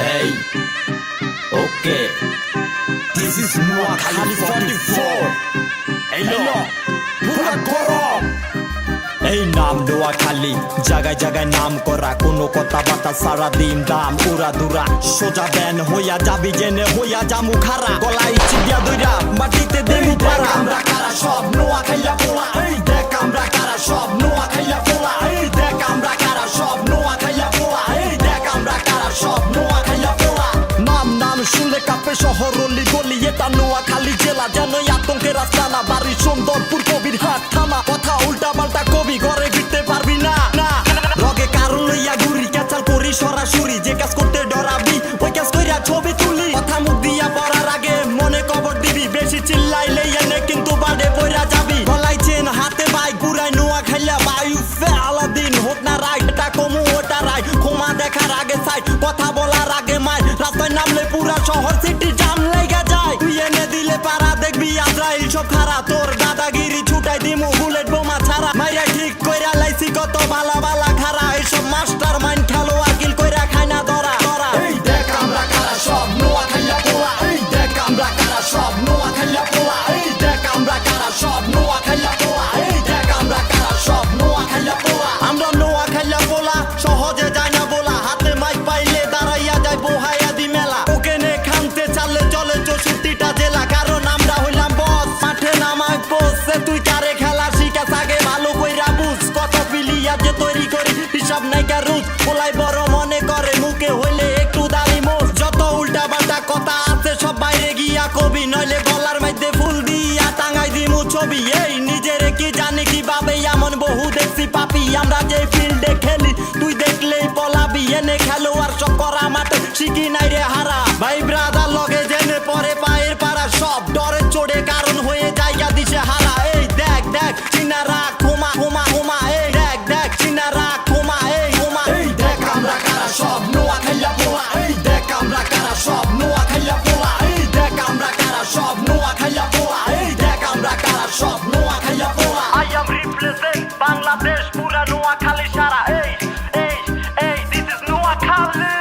Hey, okay. This is Noakhali 44. Hey, no. পুরা গরম এই নাম দোয়া খালি জায়গায় জায়গায় নাম করা কোনো কথা বার্তা সারা দিন দাম উড়া দুরা সোজা দেন হইয়া যাবি জেনে হইয়া জামু খারা গলায় গলি নোয়া খালি জেলা যেন আতঙ্কের আস্তানা বাড়ি সুন্দরপুর কবির হাট থানা কথা উল্টা পাল্টা কবি ঘরে ফিরতে পারবি না না। রগে কারণ লইয়া ঘুরি, ক্যাচাল করি সরাসরি। যে কাজ করতে ডরাবি, ওই কাজ কইরা ছবি তুলি। কথা মুখ দিয়া পড়ার আগে মনে কবর দিবি। বেশি চিল্লাইলে এনে কিন্তু বাড়ে পয়রা যাবি। গলাই চেন, হাতে বাই ঘুরাই নোয়া খাইলা বায়ু। আলাদিন, হোক না রাইট এটা কমু, ওটা রাইট ক্ষমা দেখার আগে সাইড কথা বলার আগে মাই। রাস্তায় নামলে পুরা শহর সিটি সব খারা তোর দাদাগিরি ছুটাই দিমু। বহু পাপি, আমরা যে ফিল্ডে খেলি, তুই দেখলেই পলাবি, এনে খেলোয়াড় সব করা মাঠে শিখি নাই represent বাংলাদেশ পুরা নোয়াখালী সারা এই এই এই দিস ইজ নোয়াখালী